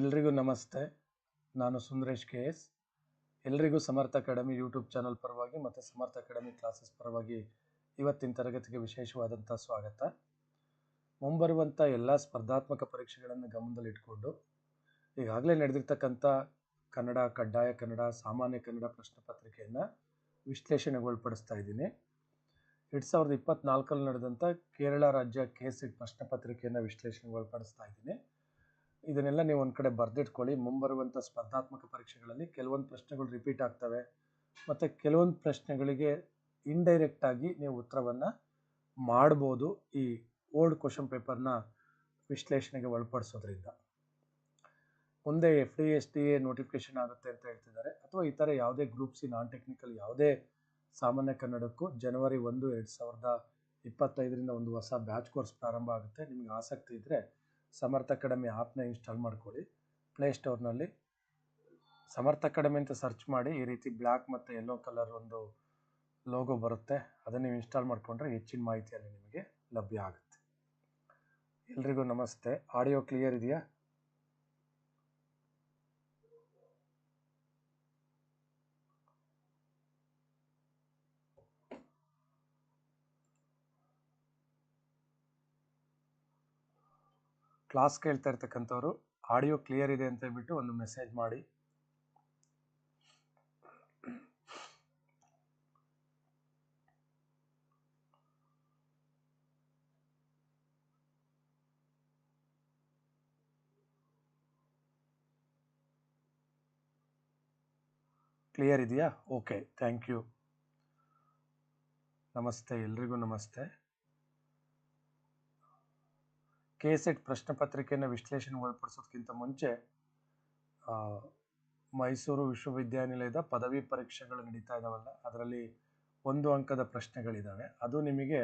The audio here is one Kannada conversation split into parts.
ಎಲ್ರಿಗೂ ನಮಸ್ತೆ. ನಾನು ಸುಂದರೇಶ್ ಕೆ ಎಸ್. ಎಲ್ರಿಗೂ ಸಮರ್ಥ ಅಕಾಡೆಮಿ ಯೂಟ್ಯೂಬ್ ಚಾನಲ್ ಪರವಾಗಿ ಮತ್ತು ಸಮರ್ಥ ಅಕಾಡೆಮಿ ಕ್ಲಾಸಸ್ ಪರವಾಗಿ ಇವತ್ತಿನ ತರಗತಿಗೆ ವಿಶೇಷವಾದಂಥ ಸ್ವಾಗತ. ಮುಂಬರುವಂಥ ಎಲ್ಲ ಸ್ಪರ್ಧಾತ್ಮಕ ಪರೀಕ್ಷೆಗಳನ್ನು ಗಮನದಲ್ಲಿಟ್ಕೊಂಡು ಈಗಾಗಲೇ ನಡೆದಿರ್ತಕ್ಕಂಥ ಕನ್ನಡ, ಕಡ್ಡಾಯ ಕನ್ನಡ, ಸಾಮಾನ್ಯ ಕನ್ನಡ ಪ್ರಶ್ನೆ ಪತ್ರಿಕೆಯನ್ನು ವಿಶ್ಲೇಷಣೆಗೊಳಪಡಿಸ್ತಾ ಇದ್ದೀನಿ. ಎರಡು ಸಾವಿರದ ಇಪ್ಪತ್ನಾಲ್ಕರಲ್ಲಿ ನಡೆದಂಥ ಕೇರಳ ರಾಜ್ಯ ಕೆ ಸಿಟ್ ಪ್ರಶ್ನೆ ಪತ್ರಿಕೆಯನ್ನು ವಿಶ್ಲೇಷಣೆಗೊಳಪಡಿಸ್ತಾ ಇದ್ದೀನಿ. ಇದನ್ನೆಲ್ಲ ನೀವು ಒಂದು ಕಡೆ ಬರೆದಿಟ್ಕೊಳ್ಳಿ. ಮುಂಬರುವಂಥ ಸ್ಪರ್ಧಾತ್ಮಕ ಪರೀಕ್ಷೆಗಳಲ್ಲಿ ಕೆಲವೊಂದು ಪ್ರಶ್ನೆಗಳು ರಿಪೀಟ್ ಆಗ್ತವೆ. ಮತ್ತು ಕೆಲವೊಂದು ಪ್ರಶ್ನೆಗಳಿಗೆ ಇಂಡೈರೆಕ್ಟ್ ಆಗಿ ನೀವು ಉತ್ತರವನ್ನು ಮಾಡ್ಬೋದು ಈ ಓಲ್ಡ್ ಕ್ವಶನ್ ಪೇಪರ್ನ ವಿಶ್ಲೇಷಣೆಗೆ ಒಳಪಡಿಸೋದ್ರಿಂದ. ಮುಂದೆ F D S D A notification ಆಗುತ್ತೆ ಅಂತ ಹೇಳ್ತಿದ್ದಾರೆ. ಅಥವಾ ಈ ಥರ ಯಾವುದೇ ಗ್ರೂಪ್ಸ್ ನಾನ್ ಟೆಕ್ನಿಕಲ್ ಯಾವುದೇ ಸಾಮಾನ್ಯ ಕನ್ನಡಕ್ಕೂ ಜನವರಿ ಒಂದು, ಎರಡು ಸಾವಿರದ ಇಪ್ಪತ್ತೈದರಿಂದ ಒಂದು ಹೊಸ ಬ್ಯಾಚ್ ಕೋರ್ಸ್ ಪ್ರಾರಂಭ ಆಗುತ್ತೆ. ನಿಮಗೆ ಆಸಕ್ತಿ ಇದ್ದರೆ ಸಮರ್ಥ ಅಕಾಡೆಮಿ ಆ್ಯಪ್ನ ಇನ್ಸ್ಟಾಲ್ ಮಾಡ್ಕೊಳ್ಳಿ. ಪ್ಲೇಸ್ಟೋರ್ನಲ್ಲಿ ಸಮರ್ಥ ಅಕಾಡೆಮಿ ಅಂತ ಸರ್ಚ್ ಮಾಡಿ ಈ ರೀತಿ ಬ್ಲ್ಯಾಕ್ ಮತ್ತು ಯೆಲ್ಲೋ ಕಲರ್ ಒಂದು ಲೋಗೋ ಬರುತ್ತೆ. ಅದನ್ನು ನೀವು ಇನ್ಸ್ಟಾಲ್ ಮಾಡಿಕೊಂಡ್ರೆ ಹೆಚ್ಚಿನ ಮಾಹಿತಿಯಲ್ಲಿ ನಿಮಗೆ ಲಭ್ಯ ಆಗುತ್ತೆ. ಎಲ್ರಿಗೂ ನಮಸ್ತೆ. ಆಡಿಯೋ ಕ್ಲಿಯರ್ ಇದೆಯಾ? ಕ್ಲಾಸ್ ಕೇಳ್ತಾ ಇರ್ತಕ್ಕಂಥವ್ರು, ಆಡಿಯೋ ಕ್ಲಿಯರ್ ಇದೆ ಅಂತ ಹೇಳ್ಬಿಟ್ಟು ಒಂದು ಮೆಸೇಜ್ ಮಾಡಿ. ಕ್ಲಿಯರ್ ಇದೆಯಾ? Okay, thank you. ನಮಸ್ತೆ, ಎಲ್ರಿಗೂ ನಮಸ್ತೆ. ಕೆ ಸೆಟ್ ಪ್ರಶ್ನೆ ಪತ್ರಿಕೆಯನ್ನು ವಿಶ್ಲೇಷಣೆ ಒಳಪಡಿಸೋದಕ್ಕಿಂತ ಮುಂಚೆ ಮೈಸೂರು ವಿಶ್ವವಿದ್ಯಾನಿಲಯದ ಪದವಿ ಪರೀಕ್ಷೆಗಳು ನಡೀತಾ ಇದ್ದಾವಲ್ಲ ಅದರಲ್ಲಿ ಒಂದು ಅಂಕದ ಪ್ರಶ್ನೆಗಳಿದ್ದಾವೆ ಅದು ನಿಮಗೆ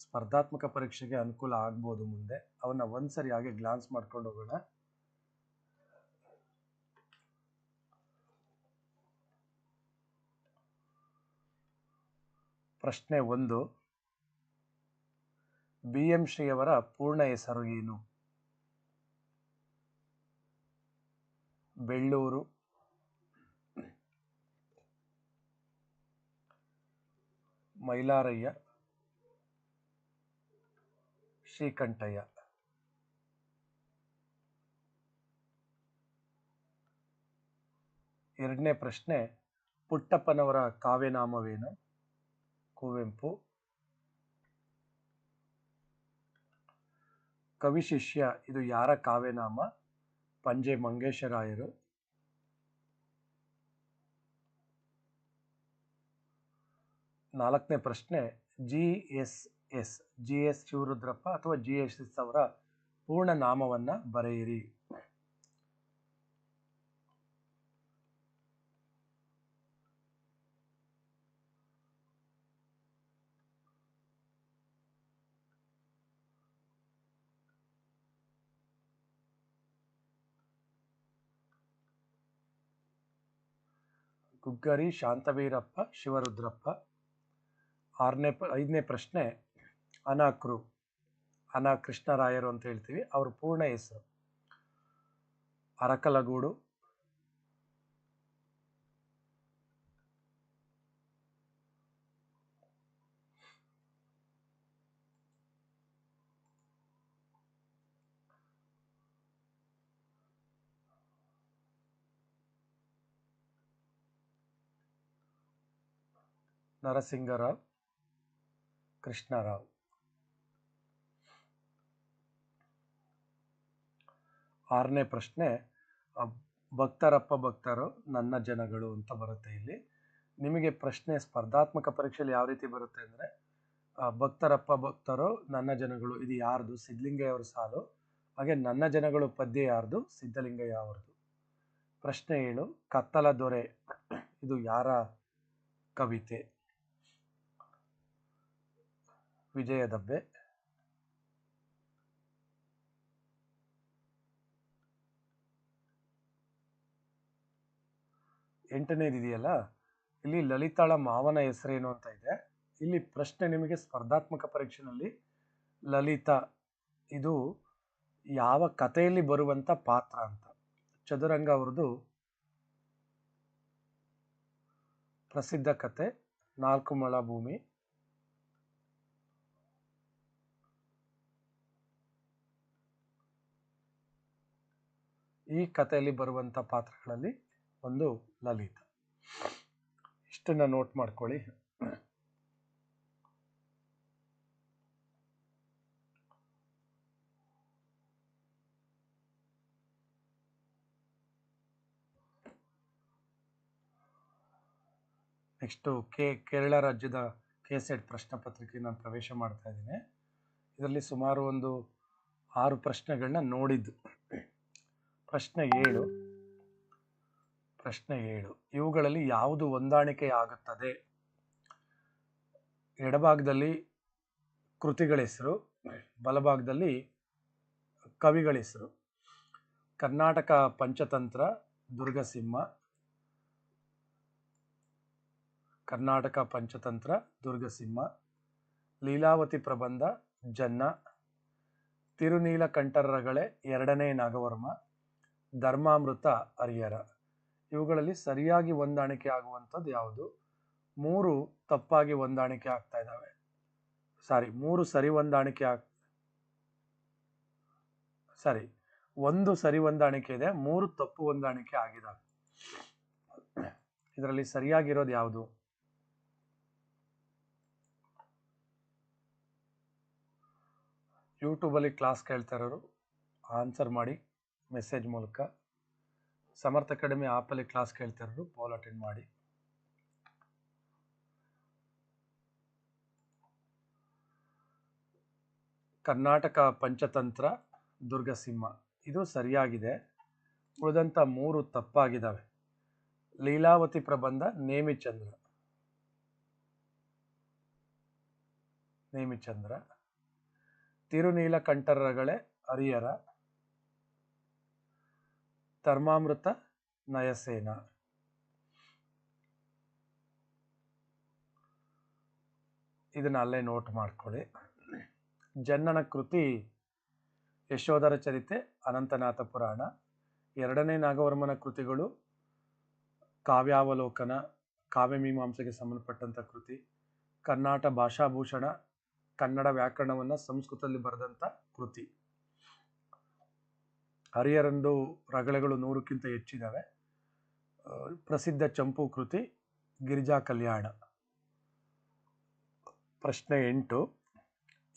ಸ್ಪರ್ಧಾತ್ಮಕ ಪರೀಕ್ಷೆಗೆ ಅನುಕೂಲ ಆಗ್ಬೋದು ಮುಂದೆ. ಅವನ್ನ ಒಂದ್ಸರಿ ಹಾಗೆ ಗ್ಲಾನ್ಸ್ ಮಾಡ್ಕೊಂಡು ಹೋಗೋಣ. ಪ್ರಶ್ನೆ ಒಂದು ಬಿ ಎಂ ಶ್ರೀಯವರ ಪೂರ್ಣ ಹೆಸರು ಏನು? ಬೆಳ್ಳೂರು. ಮೈಲಾರಯ್ಯ. ಶ್ರೀಕಂಠಯ್ಯ. ಎರಡನೇ ಪ್ರಶ್ನೆ ಪುಟ್ಟಪ್ಪನವರ ಕಾವ್ಯನಾಮವೇನು? ಕುವೆಂಪು. ಕವಿ ಶಿಷ್ಯ ಇದು ಯಾರ ಕಾವ್ಯನಾಮ? ಪಂಜೆ ಮಂಗೇಶರಾಯರು. ನಾಲ್ಕನೇ ಪ್ರಶ್ನೆ, G S S, G S Shivarudrappa ಅಥವಾ ಜಿ ಎಸ್ ಎಸ್ ಅವರ ಪೂರ್ಣ ನಾಮವನ್ನ ಬರೆಯಿರಿ. ಗುಗ್ಗರಿ ಶಾಂತವೀರಪ್ಪ, ಶಿವರುದ್ರಪ್ಪ. ಆರನೇ ಪ, ಐದನೇ ಪ್ರಶ್ನೆ ಅನಾಕ್ರು ಅನಾ ಕೃಷ್ಣರಾಯರು ಅಂತ ಹೇಳ್ತೀವಿ. ಅವ್ರ ಪೂರ್ಣ ಹೆಸರು. ಅರಕಲಗೂಡು ನರಸಿಂಗರಾವ್, ಕೃಷ್ಣರಾವ್. ಆರನೇ ಪ್ರಶ್ನೆ ಭಕ್ತರಪ್ಪ ಭಕ್ತರು, ನನ್ನ ಜನಗಳು ಅಂತ ಬರುತ್ತೆ ಇಲ್ಲಿ. ನಿಮಗೆ ಪ್ರಶ್ನೆ ಸ್ಪರ್ಧಾತ್ಮಕ ಪರೀಕ್ಷೆಯಲ್ಲಿ ಯಾವ ರೀತಿ ಬರುತ್ತೆ ಅಂದರೆ ಭಕ್ತರಪ್ಪ ಭಕ್ತರು, ನನ್ನ ಜನಗಳು, ಇದು ಯಾರ್ದು? ಸಿದ್ಧಲಿಂಗಯ್ಯವ್ರ ಸಾಲು. ಹಾಗೆ ನನ್ನ ಜನಗಳು ಪದ್ಯ ಯಾರ್ದು? ಸಿದ್ಧಲಿಂಗಯ್ಯ ಅವರದು ಪ್ರಶ್ನೆ ಏಳು, ಕತ್ತಲ ದೊರೆ, ಇದು ಯಾರ ಕವಿತೆ? ವಿಜಯ ದಬ್ಬೆ. ಎಂಟನೇದು ಇದೆಯಲ್ಲ ಇಲ್ಲಿ ಲಲಿತಾಳ ಮಾವನ ಹೆಸರೇನು ಅಂತ ಇದೆ. ಇಲ್ಲಿ ಪ್ರಶ್ನೆ ನಿಮಗೆ ಸ್ಪರ್ಧಾತ್ಮಕ ಪರೀಕ್ಷೆನಲ್ಲಿ. ಲಲಿತಾ, ಇದು ಯಾವ ಕಥೆಯಲ್ಲಿ ಬರುವಂತ ಪಾತ್ರ ಅಂತ. ಚದುರಂಗ ಅವ್ರದ್ದು ಪ್ರಸಿದ್ಧ ಕತೆ, ನಾಲ್ಕು ಮಳ ಭೂಮಿ. ಈ ಕಥೆಯಲ್ಲಿ ಬರುವಂಥ ಪಾತ್ರಗಳಲ್ಲಿ ಒಂದು ಲಲಿತ. ಇಷ್ಟನ್ನು ನೋಟ್ ಮಾಡ್ಕೊಳ್ಳಿ. ನೆಕ್ಸ್ಟು ಕೆ, ಕೇರಳ ರಾಜ್ಯದ ಕೆ ಪ್ರಶ್ನೆ ಪತ್ರಿಕೆ ನಾನು ಪ್ರವೇಶ ಮಾಡ್ತಾ ಇದ್ದೀನಿ. ಇದರಲ್ಲಿ ಸುಮಾರು ಒಂದು ಆರು ಪ್ರಶ್ನೆಗಳನ್ನ ನೋಡಿದ್ದು. ಪ್ರಶ್ನೆ ಏಳು. ಪ್ರಶ್ನೆ ಏಳು. ಇವುಗಳಲ್ಲಿ ಯಾವುದು ಹೊಂದಾಣಿಕೆ ಆಗುತ್ತದೆ ಎಡಭಾಗದಲ್ಲಿ ಕೃತಿಗಳ ಹೆಸರು ಬಲಭಾಗದಲ್ಲಿ ಕವಿಗಳ ಹೆಸರು ಕರ್ನಾಟಕ ಪಂಚತಂತ್ರ, ದುರ್ಗಸಿಂಹ. ಕರ್ನಾಟಕ ಪಂಚತಂತ್ರ, ದುರ್ಗಸಿಂಹ. ಲೀಲಾವತಿ ಪ್ರಬಂಧ, ಜನ್ನ. ತಿರುನೀಲಕಂಠರಗಳೇ ಎರಡನೇ ನಾಗವರ್ಮ. ಧರ್ಮಾಮೃತ, ಹರಿಹರ. ಇವುಗಳಲ್ಲಿ ಸರಿಯಾಗಿ ಹೊಂದಾಣಿಕೆ ಆಗುವಂಥದ್ದು ಯಾವುದು? ಮೂರು ತಪ್ಪಾಗಿ ಹೊಂದಾಣಿಕೆ ಆಗ್ತಾ ಇದ್ದಾವೆ. ಸಾರಿ, ಮೂರು ಸರಿ ಹೊಂದಾಣಿಕೆ ಆಗ್, ಸಾರಿ, ಒಂದು ಸರಿ ಹೊಂದಾಣಿಕೆ ಇದೆ, ಮೂರು ತಪ್ಪು ಹೊಂದಾಣಿಕೆ ಆಗಿದ್ದಾವೆ. ಇದರಲ್ಲಿ ಸರಿಯಾಗಿರೋದು ಯಾವುದು? ಯೂಟ್ಯೂಬಲ್ಲಿ ಕ್ಲಾಸ್ ಕೇಳ್ತಾ ಇರೋರು, ಆನ್ಸರ್ ಮಾಡಿ. ಮೆಸೇಜ್ ಮೂಲಕ. ಸಮರ್ಥ ಅಕಾಡೆಮಿ ಆ್ಯಪಲ್ಲಿ ಕ್ಲಾಸ್ ಕೇಳ್ತಿರೋರು ಪೋಲ್ ಅಟೆಂಡ್ ಮಾಡಿ. ಕರ್ನಾಟಕ ಪಂಚತಂತ್ರ ದುರ್ಗಸಿಂಹ ಇದು ಸರಿಯಾಗಿದೆ. ಉಳಿದಂಥ ಮೂರು ತಪ್ಪಾಗಿದ್ದಾವೆ ಲೀಲಾವತಿ ಪ್ರಬಂಧ ನೇಮಿಚಂದ್ರ ನೇಮಿಚಂದ್ರ ತಿರುನೀಲಕಂಠರಗಳೇ ಹರಿಹರ ಧರ್ಮಾಮೃತ ನಯಸೇನ. ಇದನ್ನ ಅಲ್ಲೇ ನೋಟ್ ಮಾಡ್ಕೊಳ್ಳಿ. ಜನ್ನನ ಕೃತಿ ಯಶೋಧರ ಚರಿತೆ, ಅನಂತನಾಥ ಪುರಾಣ. ಎರಡನೇ ನಾಗವರ್ಮನ ಕೃತಿಗಳು ಕಾವ್ಯಾವಲೋಕನ ಕಾವ್ಯಮೀಮಾಂಸೆಗೆ ಸಂಬಂಧಪಟ್ಟಂಥ ಕೃತಿ, ಕರ್ನಾಟ ಭಾಷಾಭೂಷಣ, ಕನ್ನಡ ವ್ಯಾಕರಣವನ್ನು ಸಂಸ್ಕೃತದಲ್ಲಿ ಬರೆದಂಥ ಕೃತಿ. ಹರಿಹರಂದು ರಗಳೆಗಳು ನೂರಕ್ಕಿಂತ ಹೆಚ್ಚಿದ್ದಾವೆ ಪ್ರಸಿದ್ಧ ಚಂಪು ಕೃತಿ ಗಿರಿಜಾ ಕಲ್ಯಾಣ. ಪ್ರಶ್ನೆ ಎಂಟು.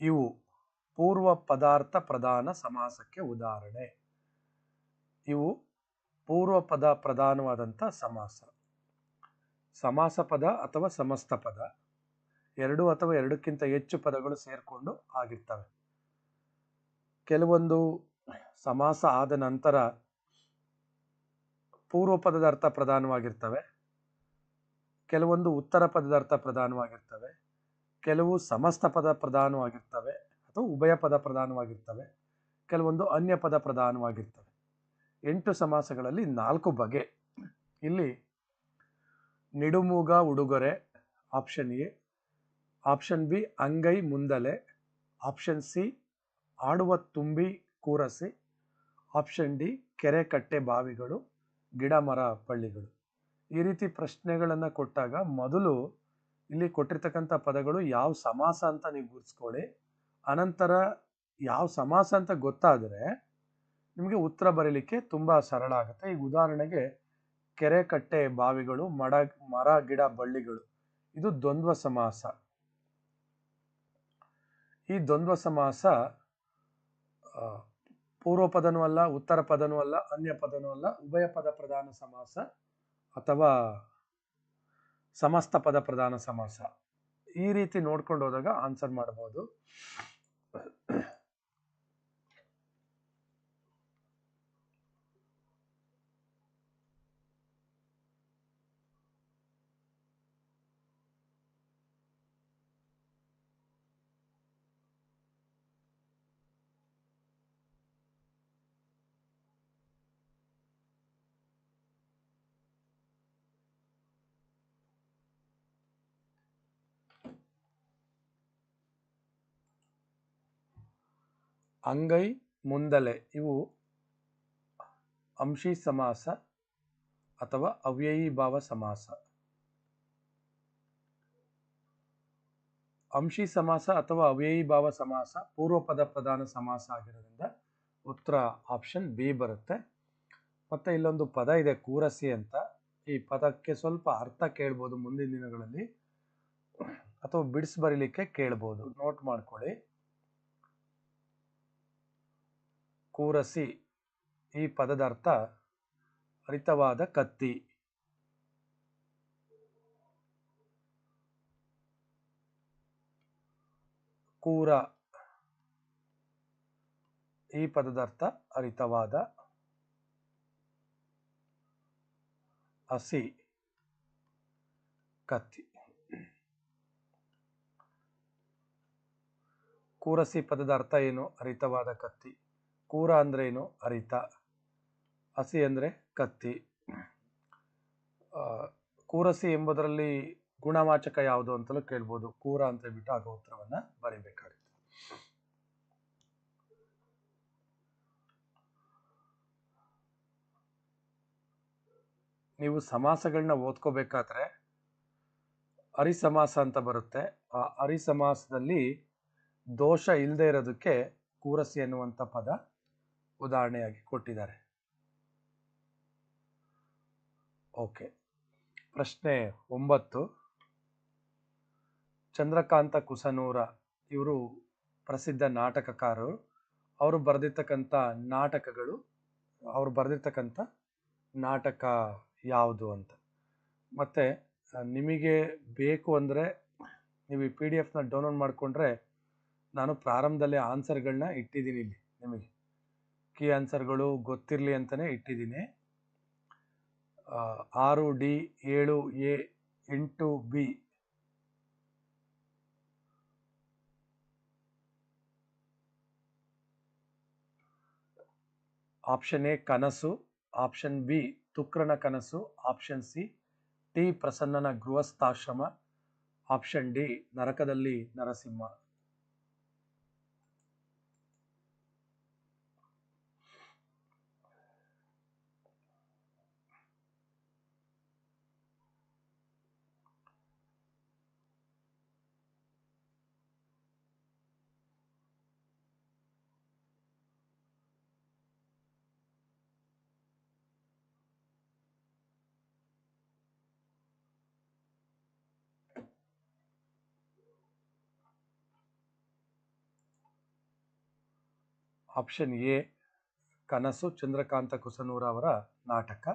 ಇವು ಪೂರ್ವ ಪದಾರ್ಥ ಪ್ರಧಾನ ಸಮಾಸಕ್ಕೆ ಉದಾಹರಣೆ. ಇವು ಪೂರ್ವ ಪದ ಪ್ರಧಾನವಾದಂಥ ಸಮಾಸ. ಸಮಾಸ ಪದ ಅಥವಾ ಸಮಸ್ತ ಪದ. ಎರಡು ಅಥವಾ ಎರಡಕ್ಕಿಂತ ಹೆಚ್ಚು ಪದಗಳು ಸೇರಿಕೊಂಡು ಆಗಿರ್ತವೆ. ಕೆಲವೊಂದು ಸಮಾಸ ಆದ ನಂತರ ಪೂರ್ವ ಪದದ ಅರ್ಥ ಪ್ರಧಾನವಾಗಿರ್ತವೆ. ಕೆಲವೊಂದು ಉತ್ತರ ಪದದ ಅರ್ಥ ಪ್ರಧಾನವಾಗಿರ್ತವೆ. ಕೆಲವು ಸಮಸ್ತ ಪದ ಪ್ರಧಾನವಾಗಿರ್ತವೆ ಅಥವಾ ಉಭಯ ಪದ ಪ್ರಧಾನವಾಗಿರ್ತವೆ. ಕೆಲವೊಂದು ಅನ್ಯ ಪದ ಪ್ರಧಾನವಾಗಿರ್ತವೆ. ಎಂಟು ಸಮಾಸಗಳಲ್ಲಿ ನಾಲ್ಕು ಬಗೆ. ಇಲ್ಲಿ ನಿಡುಮೂಗ, ಉಡುಗೊರೆ ಆಪ್ಷನ್ ಎ ಆಪ್ಷನ್ ಬಿ ಅಂಗೈ, ಮುಂದಲೆ ಆಪ್ಷನ್ ಸಿ ಆಡುವ, ತುಂಬಿ, ಕೂರಸಿ ಆಪ್ಷನ್ ಡಿ, ಕೆರೆ ಕಟ್ಟೆ ಬಾವಿಗಳು, ಗಿಡ ಮರ ಬಳ್ಳಿಗಳು ಈ ರೀತಿ ಪ್ರಶ್ನೆಗಳನ್ನು ಕೊಟ್ಟಾಗ ಮೊದಲು ಇಲ್ಲಿ ಕೊಟ್ಟಿರ್ತಕ್ಕಂಥ ಪದಗಳು ಯಾವ ಸಮಾಸ ಅಂತ ನೀವು ಗುರುತಿಸ್ಕೊಳ್ಳಿ. ಅನಂತರ ಯಾವ ಸಮಾಸ ಅಂತ ಗೊತ್ತಾದರೆ ನಿಮಗೆ ಉತ್ತರ ಬರೀಲಿಕ್ಕೆ ತುಂಬ ಸರಳ ಆಗುತ್ತೆ. ಈಗ ಉದಾಹರಣೆಗೆ ಕೆರೆ ಕಟ್ಟೆ ಬಾವಿಗಳು, ಮಡ, ಮರ, ಗಿಡ, ಬಳ್ಳಿಗಳು. ಇದು ದ್ವಂದ್ವ ಸಮಾಸ. ಈ ದ್ವಂದ್ವ ಸಮಾಸ ಪೂರ್ವ ಪದನೂ ಅಲ್ಲ, ಉತ್ತರ ಪದನೂ ಅಲ್ಲ, ಅನ್ಯ ಪದನೂ ಅಲ್ಲ, ಉಭಯ ಪದ ಪ್ರಧಾನ ಸಮಾಸ ಅಥವಾ ಸಮಸ್ತ ಪದ ಪ್ರಧಾನ ಸಮಾಸ. ಈ ರೀತಿ ನೋಡ್ಕೊಂಡು ಹೋದಾಗ ಆನ್ಸರ್ ಮಾಡಬಹುದು ಅಂಗೈ, ಮುಂದಲೆ ಇವು ಅಂಶಿ ಸಮಾಸ ಅಥವಾ ಅವ್ಯಯಿ ಭಾವ ಸಮಾಸ. ಅಂಶಿ ಸಮಾಸ ಅಥವಾ ಅವ್ಯಯಿ ಭಾವ ಸಮಾಸ ಪೂರ್ವ ಪದ ಪ್ರಧಾನ ಸಮಾಸ ಆಗಿರೋದ್ರಿಂದ ಉತ್ತರ ಆಪ್ಷನ್ ಬಿ ಬರುತ್ತೆ. ಮತ್ತೆ ಇಲ್ಲೊಂದು ಪದ ಇದೆ ಕೂರಸಿ ಅಂತ. ಈ ಪದಕ್ಕೆ ಸ್ವಲ್ಪ ಅರ್ಥ ಕೇಳ್ಬೋದು ಮುಂದಿನ ದಿನಗಳಲ್ಲಿ ಅಥವಾ ಬಿಡಿಸಿ ಬರೀಲಿಕ್ಕೆ ಕೇಳ್ಬೋದು. ನೋಟ್ ಮಾಡ್ಕೊಳ್ಳಿ. ಕೂರಸಿ ಈ ಪದದ ಅರ್ಥ ಹರಿತವಾದ ಕತ್ತಿ. ಕೂರ ಈ ಪದದ ಅರ್ಥ ಹರಿತವಾದ ಹಸಿ ಕತ್ತಿ. ಕೂರಸಿ ಪದದ ಅರ್ಥ ಏನು? ಹರಿತವಾದ ಕತ್ತಿ. ಕೂರ ಅಂದ್ರೇನು ಹರಿತ ಹಸಿ ಅಂದ್ರೆ ಕತ್ತಿ. ಕೂರಸಿ ಎಂಬುದರಲ್ಲಿ ಗುಣವಾಚಕ ಯಾವುದು ಅಂತಲೂ ಕೇಳ್ಬೋದು. ಕೂರ ಅಂತ ಹೇಳ್ಬಿಟ್ಟು ಆಗ ಉತ್ತರವನ್ನ ಬರೀಬೇಕಾಗುತ್ತೆ. ನೀವು ಸಮಾಸಗಳನ್ನ ಓದ್ಕೋಬೇಕಾದ್ರೆ ಅರಿಸಮಾಸ ಅಂತ ಬರುತ್ತೆ. ಆ ಅರಿಸಮಾಸದಲ್ಲಿ ದೋಷ ಇಲ್ಲದೆ ಇರೋದಕ್ಕೆ ಕೂರಸಿ ಅನ್ನುವಂಥ ಪದ ಉದಾಹರಣೆಯಾಗಿ ಕೊಟ್ಟಿದ್ದಾರೆ. ಓಕೆ. ಪ್ರಶ್ನೆ ಒಂಬತ್ತು. ಚಂದ್ರಕಾಂತ ಕುಸನೂರ ಇವರು ಪ್ರಸಿದ್ಧ ನಾಟಕಕಾರರು. ಅವರು ಬರೆದಿರ್ತಕ್ಕಂಥ ನಾಟಕಗಳು, ಅವರು ಬರೆದಿರ್ತಕ್ಕಂಥ ನಾಟಕ ಯಾವುದು ಅಂತ. ಮತ್ತೆ, ನಿಮಗೆ ಬೇಕು ಅಂದರೆ ನೀವು ಈ ಪಿ ಡಿ ಎಫ್ನ ಡೌನ್ಲೋಡ್ ಮಾಡಿಕೊಂಡ್ರೆ ನಾನು ಪ್ರಾರಂಭದಲ್ಲೇ ಆನ್ಸರ್ಗಳನ್ನ ಇಟ್ಟಿದ್ದೀನಿ ಇಲ್ಲಿ ನಿಮಗೆ. ಕೀ ಆನ್ಸರ್ಗಳು ಗೊತ್ತಿರಲಿ ಅಂತಲೇ ಇಟ್ಟಿದ್ದೀನಿ. ಆರು ಡಿ, ಏಳು ಎ, ಎಂಟು ಬಿ. ಆಪ್ಷನ್ ಎ ಕನಸು, ಆಪ್ಷನ್ ಬಿ ತುಕ್ರನ ಕನಸು, ಆಪ್ಷನ್ ಸಿ ಟಿ ಪ್ರಸನ್ನನ ಗೃಹಸ್ಥಾಶ್ರಮ, ಆಪ್ಷನ್ ಡಿ ನರಕದಲ್ಲಿ ನರಸಿಂಹ. ಆಪ್ಷನ್ ಎ ಕನಸು ಚಂದ್ರಕಾಂತ ಕುಸನೂರ ಅವರ ನಾಟಕ.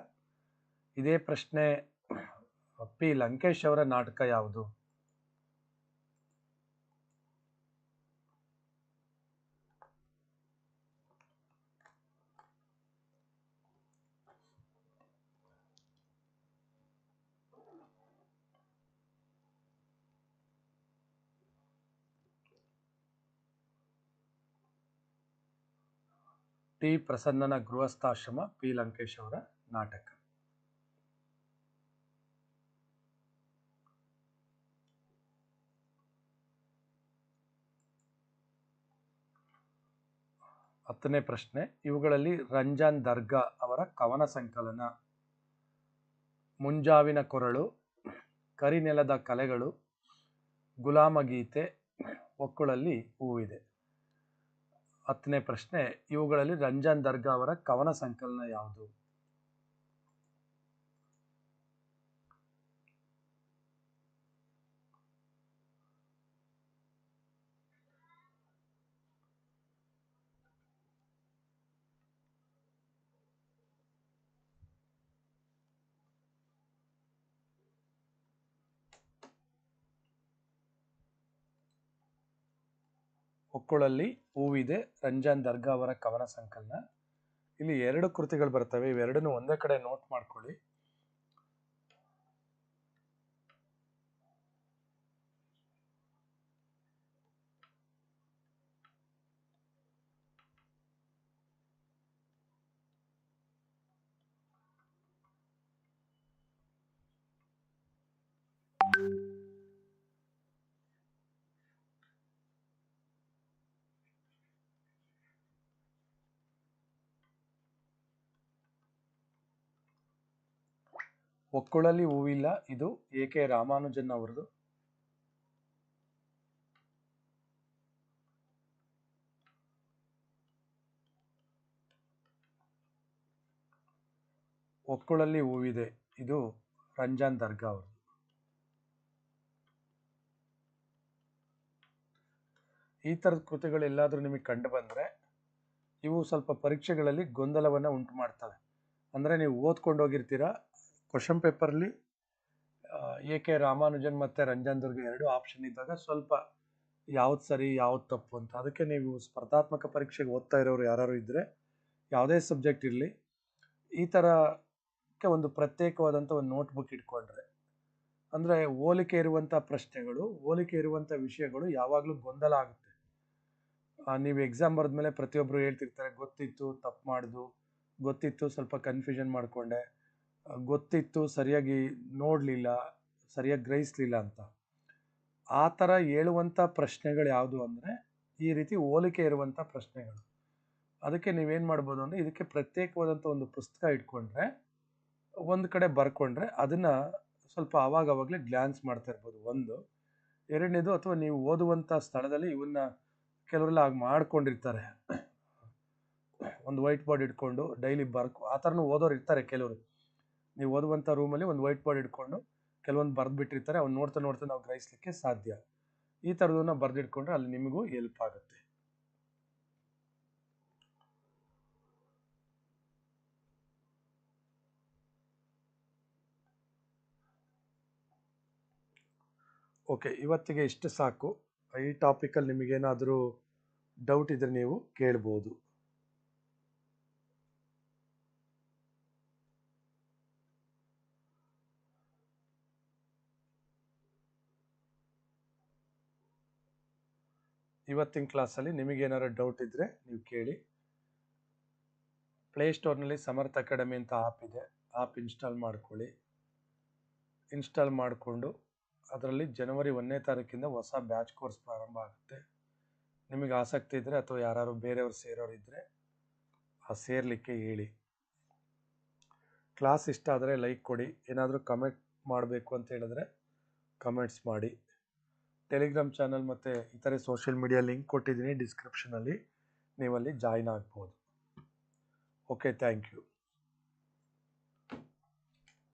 ಇದೇ ಪ್ರಶ್ನೆ ಪಿ ಲಂಕೇಶ್ ಅವರ ನಾಟಕ ಯಾವುದು? ಟಿ ಪ್ರಸನ್ನನ ಗೃಹಸ್ಥಾಶ್ರಮ, ಪಿ ಲಂಕೇಶ್ ಅವರ ನಾಟಕ. ಹತ್ತನೇ ಪ್ರಶ್ನೆ, ಇವುಗಳಲ್ಲಿ ರಂಜಾನ್ ದರ್ಗಾ ಅವರ ಕವನ ಸಂಕಲನ. ಮುಂಜಾವಿನ ಕೊರಳು, ಕರಿನೆಲದ ಕಲೆಗಳು ಗುಲಾಮ ಗೀತೆ ಒಕ್ಕುಳಲ್ಲಿ ಹೂವಿದೆ. ಹತ್ತನೇ ಪ್ರಶ್ನೆ ಇವುಗಳಲ್ಲಿ ರಂಜಾನ್ ದರ್ಗಾ ಅವರ ಕವನ ಸಂಕಲನ ಯಾವುದು? ಒಕ್ಕುಳಲ್ಲಿ ಹೂವಿದೆ. ರಂಜಾನ್ ದರ್ಗಾ ಅವರ ಕವನ ಸಂಕಲನ. ಇಲ್ಲಿ ಎರಡು ಕೃತಿಗಳು ಬರ್ತವೆ. ಇವೆರಡನ್ನು ಒಂದೇ ಕಡೆ ನೋಟ್ ಮಾಡ್ಕೊಳ್ಳಿ. ಒಕ್ಕುಳಲ್ಲಿ ಹೂವಿಲ್ಲ. ಇದು ಎ ಕೆ ರಾಮಾನುಜನ್ ಅವರದು ಒಕ್ಕುಳಲ್ಲಿ ಹೂವಿದೆ. ಇದು ರಂಜಾನ್ ದರ್ಗಾ ಅವರು ಈ ಥರದ ಕೃತಿಗಳೆಲ್ಲಾದರೂ ನಿಮಗೆ ಕಂಡು ಬಂದರೆ, ಇವು ಸ್ವಲ್ಪ ಪರೀಕ್ಷೆಗಳಲ್ಲಿ ಗೊಂದಲವನ್ನು ಉಂಟು ಮಾಡ್ತವೆ ಅಂದರೆ ನೀವು ಓದ್ಕೊಂಡು ಹೋಗಿರ್ತೀರ? ಕ್ವಶನ್ ಪೇಪರಲ್ಲಿ ಎ ಕೆ ರಾಮಾನುಜನ್ ಮತ್ತು ರಂಜನ್ ದುರ್ಗ ಎರಡು ಆಪ್ಷನ್ ಇದ್ದಾಗ ಸ್ವಲ್ಪ ಯಾವ್ದು ಸರಿ, ಯಾವ್ದು ತಪ್ಪು ಅಂತ. ಅದಕ್ಕೆ ನೀವು ಸ್ಪರ್ಧಾತ್ಮಕ ಪರೀಕ್ಷೆಗೆ ಓದ್ತಾ ಇರೋರು ಯಾರು ಇದ್ದರೆ ಯಾವುದೇ ಸಬ್ಜೆಕ್ಟ್ ಇರಲಿ, ಈ ಥರಕ್ಕೆ ಒಂದು ಪ್ರತ್ಯೇಕವಾದಂಥ ಒಂದು ನೋಟ್ಬುಕ್ ಇಟ್ಕೊಂಡ್ರೆ. ಅಂದರೆ ಹೋಲಿಕೆ ಇರುವಂಥ ಪ್ರಶ್ನೆಗಳು, ಹೋಲಿಕೆ ಇರುವಂಥ ವಿಷಯಗಳು ಯಾವಾಗಲೂ ಗೊಂದಲ ಆಗುತ್ತೆ. ನೀವು ಎಕ್ಸಾಮ್ ಬರೆದ್ಮೇಲೆ ಪ್ರತಿಯೊಬ್ಬರು ಹೇಳ್ತಿರ್ತಾರೆ, ಗೊತ್ತಿತ್ತು, ತಪ್ಪು ಮಾಡ್ದು, ಗೊತ್ತಿತ್ತು, ಸ್ವಲ್ಪ ಕನ್ಫ್ಯೂಷನ್ ಮಾಡಿಕೊಂಡೆ. ಗೊತ್ತಿತ್ತು, ಸರಿಯಾಗಿ ನೋಡಲಿಲ್ಲ, ಸರಿಯಾಗಿ ಗ್ರಹಿಸಲಿಲ್ಲ ಅಂತ. ಆ ಥರ ಹೇಳುವಂಥ ಪ್ರಶ್ನೆಗಳು ಯಾವುದು ಅಂದರೆ, ಈ ರೀತಿ ಹೋಲಿಕೆ ಇರುವಂಥ ಪ್ರಶ್ನೆಗಳು. ಅದಕ್ಕೆ ನೀವೇನು ಮಾಡ್ಬೋದು ಅಂದರೆ, ಇದಕ್ಕೆ ಪ್ರತ್ಯೇಕವಾದಂಥ ಒಂದು ಪುಸ್ತಕ ಇಟ್ಕೊಂಡ್ರೆ, ಒಂದು ಕಡೆ ಬರ್ಕೊಂಡ್ರೆ ಅದನ್ನು ಸ್ವಲ್ಪ ಆವಾಗವಾಗಲೇ ಗ್ಲ್ಯಾನ್ಸ್ ಮಾಡ್ತಾ ಇರ್ಬೋದು. ಒಂದು. ಎರಡನೇದು, ಅಥವಾ ನೀವು ಓದುವಂಥ ಸ್ಥಳದಲ್ಲಿ ಇವನ್ನ ಕೆಲವರೆಲ್ಲ ಆಗ ಮಾಡ್ಕೊಂಡಿರ್ತಾರೆ. ಒಂದು ವೈಟ್ ಬೋರ್ಡ್ ಇಟ್ಕೊಂಡು ಡೈಲಿ ಬರ್ಕೊ, ಆ ಥರನೂ ಓದೋರು ಇರ್ತಾರೆ ಕೆಲವರು. ನೀವು ಓದುವಂಥ ರೂಮಲ್ಲಿ ಒಂದು ವೈಟ್ ಬೋರ್ಡ್ ಇಟ್ಕೊಂಡು ಕೆಲವೊಂದು ಬರೆದ್ಬಿಟ್ಟಿರ್ತಾರೆ, ಅವ್ನು ನೋಡ್ತಾ ನೋಡ್ತಾ ನಾವು ಗ್ರಹಿಸ್ಲಿಕ್ಕೆ ಸಾಧ್ಯ. ಈ ಥರದನ್ನ ಬರೆದಿಟ್ಕೊಂಡ್ರೆ ಅಲ್ಲಿ ನಿಮಗೂ ಹೆಲ್ಪ್ ಆಗುತ್ತೆ. ಓಕೆ ಇವತ್ತಿಗೆ ಇಷ್ಟು ಸಾಕು. ಈ ಟಾಪಿಕಲ್ಲಿ ನಿಮಗೇನಾದರೂ ಡೌಟ್ ಇದ್ರೆ ನೀವು ಕೇಳ್ಬೋದು. ಇವತ್ತಿನ ಕ್ಲಾಸಲ್ಲಿ ನಿಮಗೇನಾರು ಡೌಟ್ ಇದ್ದರೆ ನೀವು ಕೇಳಿ. ಪ್ಲೇಸ್ಟೋರ್ನಲ್ಲಿ ಸಮರ್ಥ ಅಕಾಡೆಮಿ ಅಂತ ಆ್ಯಪ್ ಇದೆ. ಆ್ಯಪ್ ಇನ್ಸ್ಟಾಲ್ ಮಾಡ್ಕೊಳ್ಳಿ. ಇನ್ಸ್ಟಾಲ್ ಮಾಡಿಕೊಂಡು ಅದರಲ್ಲಿ ಜನವರಿ ಒಂದನೇ ತಾರೀಕಿಂದ ಹೊಸ ಬ್ಯಾಚ್ ಕೋರ್ಸ್ ಪ್ರಾರಂಭ ಆಗುತ್ತೆ. ನಿಮಗೆ ಆಸಕ್ತಿ ಇದ್ದರೆ ಅಥವಾ ಯಾರು ಬೇರೆಯವರು ಸೇರೋರು ಇದ್ದರೆ ಆ ಸೇರಲಿಕ್ಕೆ ಹೇಳಿ. ಕ್ಲಾಸ್ ಇಷ್ಟ ಆದರೆ ಲೈಕ್ ಕೊಡಿ. ಏನಾದರೂ ಕಮೆಂಟ್ ಮಾಡಬೇಕು ಅಂತ ಹೇಳಿದ್ರೆ ಕಮೆಂಟ್ಸ್ ಮಾಡಿ. ಟೆಲಿಗ್ರಾಮ್ ಚಾನಲ್ ಮತ್ತು ಇತರೆ ಸೋಷಿಯಲ್ ಮೀಡಿಯಾ ಲಿಂಕ್ ಕೊಟ್ಟಿದ್ದೀನಿ ಡಿಸ್ಕ್ರಿಪ್ಷನಲ್ಲಿ ನೀವಲ್ಲಿ ಜಾಯ್ನ್ ಆಗ್ಬೋದು. Okay thank you